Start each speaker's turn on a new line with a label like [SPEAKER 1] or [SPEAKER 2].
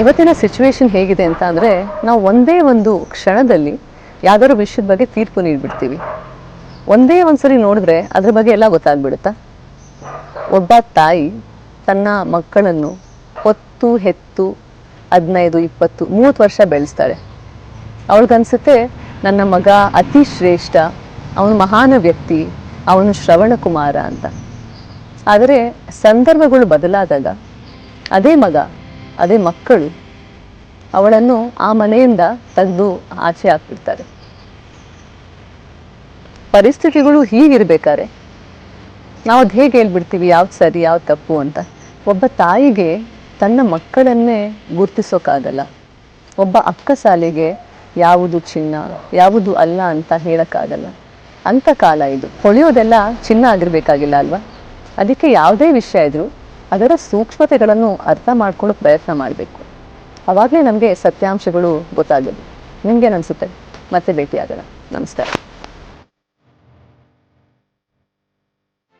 [SPEAKER 1] ಇವತ್ತಿನ ಸಿಚುವೇಶನ್ ಹೇಗಿದೆ ಅಂತ ಅಂದರೆ, ನಾವು ಒಂದೇ ಒಂದು ಕ್ಷಣದಲ್ಲಿ ಯಾವ್ದಾದ್ರು ವಿಷಯದ ಬಗ್ಗೆ ತೀರ್ಪು ನೀಡಿಬಿಡ್ತೀವಿ. ಒಂದೇ ಒಂದ್ಸರಿ ನೋಡಿದ್ರೆ ಅದ್ರ ಬಗ್ಗೆ ಎಲ್ಲ ಗೊತ್ತಾಗ್ಬಿಡುತ್ತಾ? ಒಬ್ಬ ತಾಯಿ ತನ್ನ ಮಕ್ಕಳನ್ನು ಹೊತ್ತು ಹೆತ್ತು ಹದಿನೈದು, ಇಪ್ಪತ್ತು, ಮೂವತ್ತು ವರ್ಷ ಬೆಳೆಸ್ತಾಳೆ. ಅವಳಿಗನ್ಸುತ್ತೆ, ನನ್ನ ಮಗ ಅತಿ ಶ್ರೇಷ್ಠ, ಅವನು ಮಹಾನ ವ್ಯಕ್ತಿ, ಅವನು ಶ್ರವಣ ಕುಮಾರ ಅಂತ. ಆದರೆ ಸಂದರ್ಭಗಳು ಬದಲಾದಾಗ, ಅದೇ ಮಗ ಅದೇ ಮಕ್ಕಳು ಅವಳನ್ನು ಆ ಮನೆಯಿಂದ ತೆಗೆದು ಆಚೆ ಹಾಕ್ಬಿಡ್ತಾರೆ. ಪರಿಸ್ಥಿತಿಗಳು ಹೀಗಿರ್ಬೇಕಾದ್ರೆ ನಾವು ಅದು ಹೇಗೆ ಹೇಳ್ಬಿಡ್ತೀವಿ, ಯಾವ್ದು ಸರಿ, ಯಾವ್ದು ತಪ್ಪು ಅಂತ. ಒಬ್ಬ ತಾಯಿಗೆ ತನ್ನ ಮಕ್ಕಳನ್ನೇ ಗುರ್ತಿಸೋಕ್ಕಾಗಲ್ಲ ಒಬ್ಬ ಅಕ್ಕ ಸಾಲಿಗೆ ಯಾವುದು ಚಿನ್ನ, ಯಾವುದು ಅಲ್ಲ ಅಂತ ಹೇಳೋಕ್ಕಾಗಲ್ಲ. ಅಂಥ ಕಾಲ ಇದು. ಹೊಳೆಯೋದೆಲ್ಲ ಚಿನ್ನ ಆಗಿರ್ಬೇಕಾಗಿಲ್ಲ ಅಲ್ವಾ? ಅದಕ್ಕೆ ಯಾವುದೇ ವಿಷಯ ಇದ್ರೂ ಅದರ ಸೂಕ್ಷ್ಮತೆಗಳನ್ನು ಅರ್ಥ ಮಾಡ್ಕೊಳ್ಳೋ ಪ್ರಯತ್ನ ಮಾಡಬೇಕು. ಅವಾಗಲೇ ನಮಗೆ ಸತ್ಯಾಂಶಗಳು ಗೊತ್ತಾಗೋದು. ನಿಮಗೆ ಅನಿಸುತ್ತೆ? ಮತ್ತೆ ಭೇಟಿಯಾಗೋಣ. ನಮಸ್ಕಾರ.